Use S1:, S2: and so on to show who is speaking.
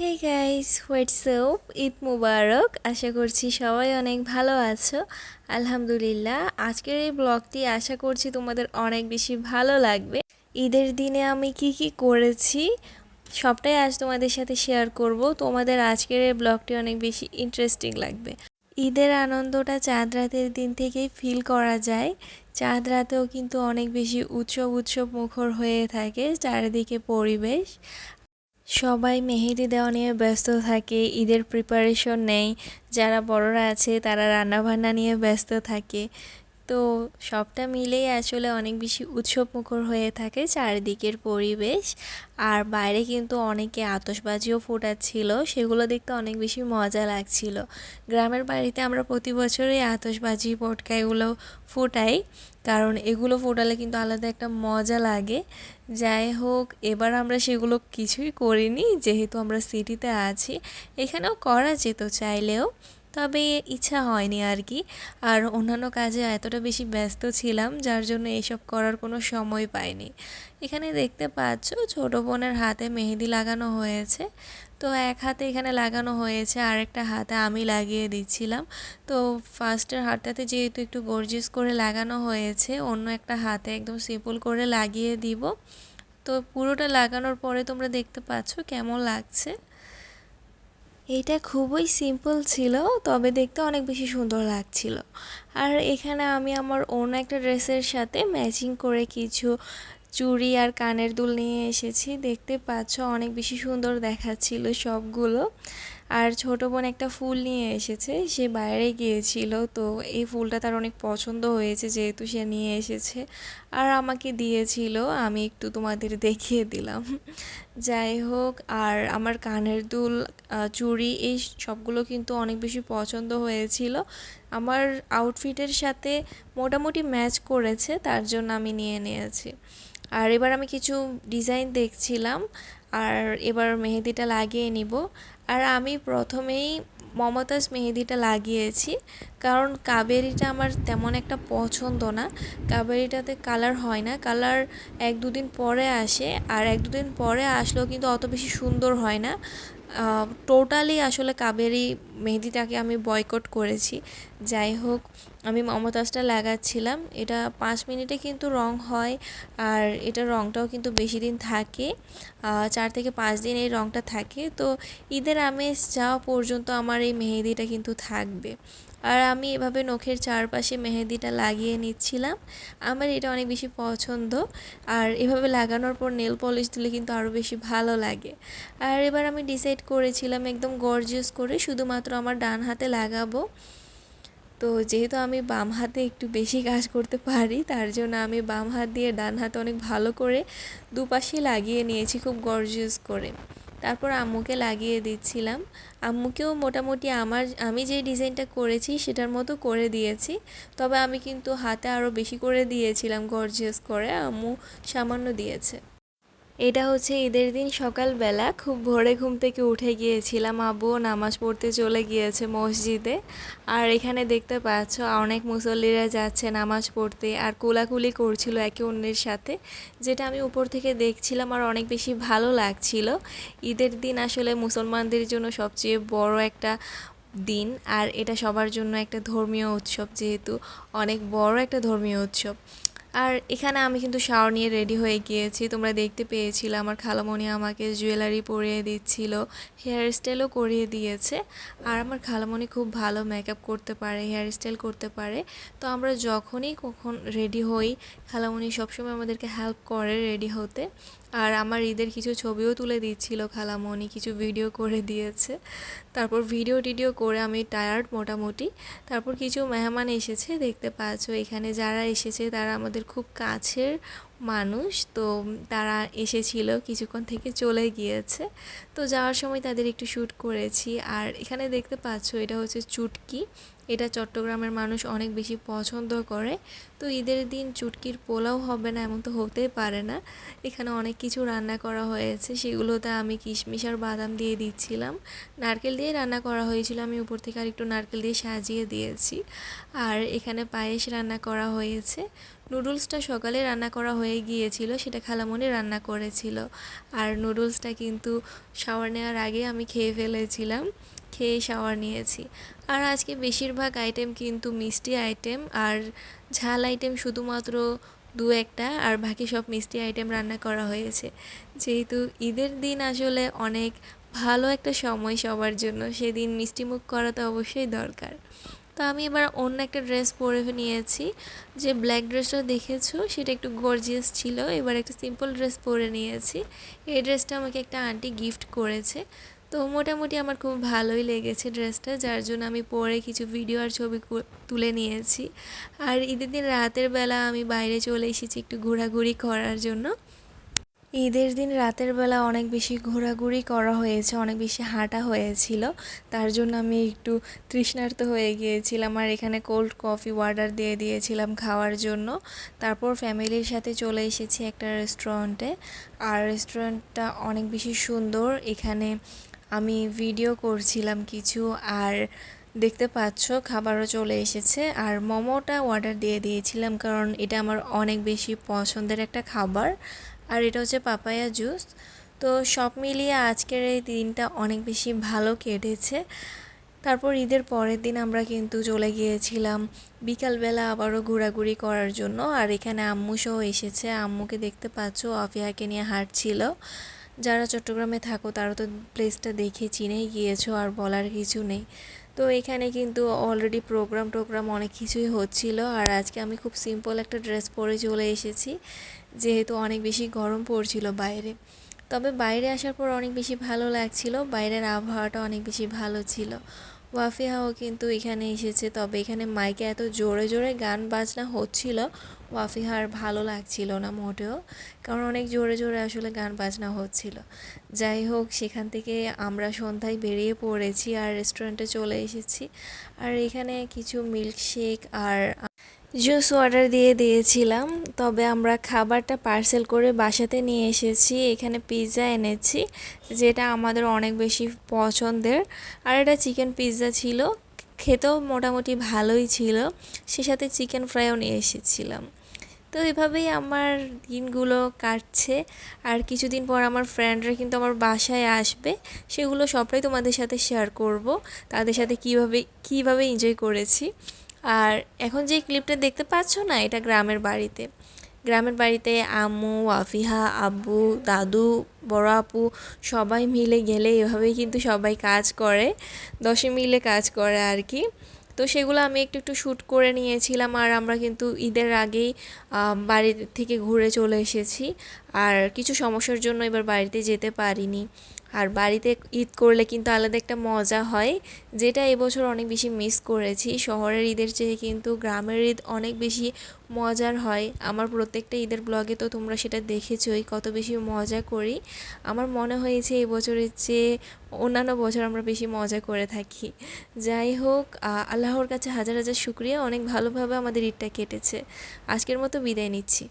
S1: Hey guys what's WhatsApp Eid মুবারক আশা করছি সবাই অনেক ভালো আছো। আলহামদুলিল্লাহ, আজকের এই ব্লগটি আশা করছি তোমাদের অনেক বেশি ভালো লাগবে। ঈদের দিনে আমি কি কি করেছি, সবটাই আজ তোমাদের সাথে শেয়ার করব। তোমাদের আজকের এই ব্লগটি অনেক বেশি ইন্টারেস্টিং লাগবে। ঈদের আনন্দটা চাঁদ রাতের দিন থেকেই ফিল করা যায়। চাঁদ রাতেও কিন্তু অনেক বেশি উৎসব উৎসব মুখর হয়ে থাকে, চারিদিকে পরিবেশ। সবাই মেহেদি দেওয়া নিয়ে ব্যস্ত থাকে, ঈদের প্রিপারেশন নেই, যারা বড়রা আছে তারা রান্নাবান্না নিয়ে ব্যস্ত থাকে। তো সবটা মিলেই আসলে অনেক বেশি উৎসব মুখর হয়ে থাকে চারিদিকের পরিবেশ। আর বাইরে কিন্তু অনেকে আতসবাজিও ফোটাচ্ছিল, সেগুলো দেখতে অনেক বেশি মজা লাগছিল। গ্রামের বাড়িতে আমরা প্রতি বছরই আতশবাজি পটকা এগুলো ফোটাই, কারণ এগুলো ফোটালে কিন্তু আলাদা একটা মজা লাগে। যাই হোক, এবার আমরা সেগুলো কিছুই করিনি, যেহেতু আমরা সিটিতে আছি। এখানেও করা যেত চাইলেও। তবে ইচ্ছা হয়নি আর কি আর অন্যান্য কাজে এতটা বেশি ব্যস্ত ছিলাম, যার জন্য এসব করার কোনো সময় পাইনি। এখানে দেখতে পাচ্ছ, ছোট বোনের হাতে মেহেদি লাগানো হয়েছে। তো এক হাতে এখানে লাগানো হয়েছে আর একটা হাতে আমি লাগিয়ে দিচ্ছিলাম। তো ফার্স্টের হাতটাতে যেহেতু একটু গর্জিয়াস করে লাগানো হয়েছে, অন্য একটা হাতে একদম সিম্পল করে লাগিয়ে দিব। তো পুরোটা লাগানোর পরে তোমরা দেখতে পাচ্ছ কেমন লাগছে। এটা খুবই সিম্পল ছিল, তবে দেখতে অনেক বেশি সুন্দর লাগছিল। আর এখানে আমি আমার অন্য একটা ড্রেসের সাথে ম্যাচিং করে কিছু চুড়ি আর কানের দুল নিয়ে এসেছি। দেখতে পাচ্ছ অনেক বেশি সুন্দর দেখাচ্ছিল সবগুলো। আর ছোটো বোন একটা ফুল নিয়ে এসেছে, সে বাইরে গিয়েছিল, তো এই ফুলটা তার অনেক পছন্দ হয়েছে যেহেতু সে নিয়ে এসেছে। আর আমাকে দিয়েছিল, আমি একটু তোমাদের দেখিয়ে দিলাম। যাই হোক, আর আমার কানের দুল চুড়ি, এই সবগুলো কিন্তু অনেক বেশি পছন্দ হয়েছিল। আমার আউটফিটের সাথে মোটামুটি ম্যাচ করেছে, তার জন্য আমি নিয়ে নিয়েছি। আর এবার আমি কিছু ডিজাইন দেখছিলাম। আর এবার মেহেদিটা লাগিয়ে নিব। আর আমি প্রথমেই মমতাজ মেহেদিটা লাগিয়েছি, কারণ কাবেরিটা আমার তেমন একটা পছন্দ না। কাবেরিটাতে কালার হয় না, কালার এক দুদিন পরে আসে, আর এক দুদিন পরে আসলেও কিন্তু অত বেশি সুন্দর হয় না। টোটালি আসলে কাবেরি মেহেদিটাকে আমি বয়কট করেছি। যাই হোক, আমি মমতাজটা লাগাচ্ছিলাম। এটা পাঁচ মিনিটে কিন্তু রং হয় আর এটা রংটাও কিন্তু বেশি দিন থাকে। চার থেকে পাঁচ দিন এই রংটা থাকে। তো ঈদের আমেজ যাওয়া পর্যন্ত আমার এই মেহেদিটা কিন্তু থাকবে। আর আমি এভাবে নখের চারপাশে মেহেদিটা লাগিয়ে নিচ্ছিলাম। আমার এটা অনেক বেশি পছন্দ। আর এভাবে লাগানোর পর নেল পলিশ দিলে কিন্তু আরও বেশি ভালো লাগে। আর এবার আমি ডিসাইড করেছিলাম একদম গর্জিয়াস করে শুধুমাত্র আমার ডান হাতে লাগাবো। তো যেহেতু আমি বাম হাতে একটু বেশি কাজ করতে পারি, তার জন্য আমি বাম হাত দিয়ে ডান হাতে অনেক ভালো করে দুপাশে লাগিয়ে নিয়েছি খুব গর্জিয়াস করে। তারপর আম্মুকে লাগিয়ে দিচ্ছিলাম। আম্মুকেও মোটামুটি আমার, আমি যে ডিজাইনটা করেছি সেটার মতো করে দিয়েছি। তবে আমি কিন্তু হাতে আরও বেশি করে দিয়েছিলাম গর্জিয়াস করে। আম্মু সামান্য দিয়েছে। এটা হচ্ছে ঈদের দিন সকালবেলা। খুব ভোরে ঘুম থেকে উঠে গিয়েছিলাম আব্বুও নামাজ পড়তে চলে গিয়েছে মসজিদে। আর এখানে দেখতে পাচ্ছ, অনেক মুসল্লিরা যাচ্ছে নামাজ পড়তে আর কোলাকুলি করছিল একে অন্যের সাথে, যেটা আমি উপর থেকে দেখছিলাম আর অনেক বেশি ভালো লাগছিল। ঈদের দিন আসলে মুসলমানদের জন্য সবচেয়ে বড় একটা দিন আর এটা সবার জন্য একটা ধর্মীয় উৎসব যেহেতু, অনেক বড় একটা ধর্মীয় উৎসব। আর এখানে আমি কিন্তু শাওয়ার নিয়ে রেডি হয়ে গিয়েছি। তোমরা দেখতে পেয়েছিলে, আমার খালামণি আমাকে জুয়েলারি পরিয়ে দিচ্ছিল হেয়ার স্টাইলও করিয়ে দিয়েছে। আর আমার খালামণি খুব ভালো মেকআপ করতে পারে হেয়ার স্টাইল করতে পারে। তো আমরা যখনই কখন রেডি হই, খালামণি সবসময় আমাদেরকে হেল্প করে রেডি হতে। আর আমার ঈদের কিছু ছবিও তুলে দিচ্ছিল খালামণি, কিছু ভিডিও করে দিয়েছে। তারপর ভিডিও টিডিও করে আমি টায়ার্ড মোটামুটি। তারপর কিছু মেহমান এসেছে, দেখতে পাচ্ছ, এখানে যারা এসেছে তারা আমাদের খুব কাছের মানুষ, তো তারা এসেছিল, কিছুক্ষণ থেকে চলে গিয়েছে। তো যাওয়ার সময় তাদের একটু শ্যুট করেছি। আর এখানে দেখতে পাচ্ছ, এটা হচ্ছে চুটকি। এটা চট্টগ্রামের মানুষ অনেক বেশি পছন্দ করে। তো ঈদের দিন চুটকির পোলাও হবে না, এমন তো হতেই পারে না। এখানে অনেক কিছু রান্না করা হয়েছে। সেগুলোতে আমি কিশমিশ আর বাদাম দিয়ে দিচ্ছিলাম। নারকেল দিয়ে রান্না করা হয়েছিল। আমি উপর থেকে আর একটু নারকেল দিয়ে সাজিয়ে দিয়েছি। আর এখানে পায়েস রান্না করা হয়েছে। নুডলসটা সকালে রান্না করা হয়ে হয়ে গিয়েছিল, সেটা খালামণি রান্না করেছিল। আর নুডলসটা কিন্তু শাওয়ার নেওয়ার আগে আমি খেয়ে ফেলেছিলাম, খেয়ে শাওয়ার নিয়েছি। আর আজকে বেশিরভাগ আইটেম কিন্তু মিষ্টি আইটেম আর ঝাল আইটেম শুধুমাত্র দু একটা, আর বাকি সব মিষ্টি আইটেম রান্না করা হয়েছে। যেহেতু ঈদের দিন আসলে অনেক ভালো একটা সময় সবার জন্য, সেদিন মিষ্টিমুখ করা তো অবশ্যই দরকার। তো আমি এবার অন্য একটা ড্রেস পরে নিয়েছি। যে ব্ল্যাক ড্রেসটা দেখেছ, সেটা একটু গর্জিয়াস ছিল। এবার একটা সিম্পল ড্রেস পরে নিয়েছি। এই ড্রেসটা আমাকে একটা আন্টি গিফট করেছে। তো মোটামুটি আমার খুব ভালোই লেগেছে ড্রেসটা, যার জন্য আমি পরে কিছু ভিডিও আর ছবি তুলে নিয়েছি। আর ঈদের দিন রাতের বেলা আমি বাইরে চলে এসেছি একটু ঘোরাঘুরি করার জন্য। ঈদের দিন রাতের বেলা অনেক বেশি ঘোরাঘুরি করা হয়েছে, অনেক বেশি হাঁটা হয়েছিল। তার জন্য আমি একটু তৃষ্ণার্ত হয়ে গিয়েছিলাম আর এখানে কোল্ড কফি অর্ডার দিয়ে দিয়েছিলাম খাওয়ার জন্য। তারপর ফ্যামিলির সাথে চলে এসেছি একটা রেস্টুরেন্টে আর রেস্টুরেন্টটা অনেক বেশি সুন্দর। এখানে আমি ভিডিও করছিলাম কিছু আর দেখতে পাচ্ছ খাবারও চলে এসেছে। আর মোমোটা অর্ডার দিয়ে দিয়েছিলাম কারণ এটা আমার অনেক বেশি পছন্দের একটা খাবার। আর এটা হচ্ছে পাপায়া জুস। তো সব মিলিয়ে আজকের এই দিনটা অনেক বেশি ভালো কেটেছে। তারপর ঈদের পরের দিন আমরা কিন্তু চলে গিয়েছিলাম বিকালবেলা আবারও ঘোরাঘুরি করার জন্য। আর এখানে আম্মু সহ এসেছে। আম্মুকে দেখতে পাচ্ছ, অফিয়াকে নিয়ে হাঁটছিল। যারা চট্টগ্রামে থাকো, তারা তো প্লেসটা দেখে চিনেই গিয়েছো, আর বলার কিছু নেই। তো এখানে কিন্তু অলরেডি প্রোগ্রাম টোগ্রাম অনেক কিছুই হচ্ছিল। আর আজকে আমি খুব সিম্পল একটা ড্রেস পরে চলে এসেছি, যেহেতু অনেক বেশি গরম পড়ছিল বাইরে। তবে বাইরে আসার পর অনেক বেশি ভালো লাগছিল, বাইরের আবহাওয়াটা অনেক বেশি ভালো ছিল। ওয়াফিহাও কিন্তু এখানে এসেছে। তবে এখানে মাইকে এত জোরে জোরে গান বাজনা হচ্ছিল ওয়াফিহার ভালো লাগছিল না মোটেও, কারণ অনেক জোরে জোরে আসলে গান বাজনা হচ্ছিল। যাই হোক, সেখান থেকে আমরা সন্ধ্যায় বেরিয়ে পড়েছি আর রেস্টুরেন্টে চলে এসেছি। আর এখানে কিছু মিল্কশেক আর জুস অর্ডার দিয়ে দিয়েছিলাম, তবে আমরা খাবারটা পার্সেল করে বাসাতে নিয়ে এসেছি। এখানে পিৎজা এনেছি, যেটা আমাদের অনেক বেশি পছন্দের। আর এটা চিকেন পিৎজা ছিল, খেতেও মোটামুটি ভালোই ছিল, সে সাথে চিকেন ফ্রাইও নিয়ে এসেছিলাম। তো এভাবেই আমার দিনগুলো কাটছে। আর কিছুদিন পর আমার ফ্রেন্ডরা কিন্তু আমার বাসায় আসবে, সেগুলো সবটাই তোমাদের সাথে শেয়ার করব, তাদের সাথে কীভাবে কীভাবে এনজয় করেছি। আর এখন যে ক্লিপটা দেখতে পাচ্ছ না, এটা গ্রামের বাড়িতে। গ্রামের বাড়িতে আম্মু, আফিহা, আব্বু, দাদু, বড় আপু সবাই মিলে গেলে এভাবেই কিন্তু সবাই কাজ করে, দশে মিলে কাজ করে আর কি। তো সেগুলো আমি একটু একটু শ্যুট করে নিয়েছিলাম আর আমরা কিন্তু ঈদের আগেই বাড়ি থেকে ঘুরে চলে এসেছি। আর কিছু সমস্যার জন্য এবার বাড়িতে যেতে পারিনি। আর বাড়িতে ঈদ করলে কিন্তু আলাদা একটা মজা হয়, যেটা এবছর অনেক বেশি মিস করেছি। শহরের ঈদের চেয়ে কিন্তু গ্রামের ঈদ অনেক বেশি মজার হয়। আমার প্রত্যেকটা ঈদের ব্লগে তো তোমরা সেটা দেখেছোই, কত বেশি মজা করি। আমার মনে হয়েছে এবছরের চেয়ে অন্যান্য বছর আমরা বেশি মজা করে থাকি। যাই হোক আল্লাহর কাছে হাজার হাজার শুক্রিয়া। অনেক ভালোভাবে আমাদের ঈদটা কেটেছে। আজকের মতো বিদায় নিচ্ছি।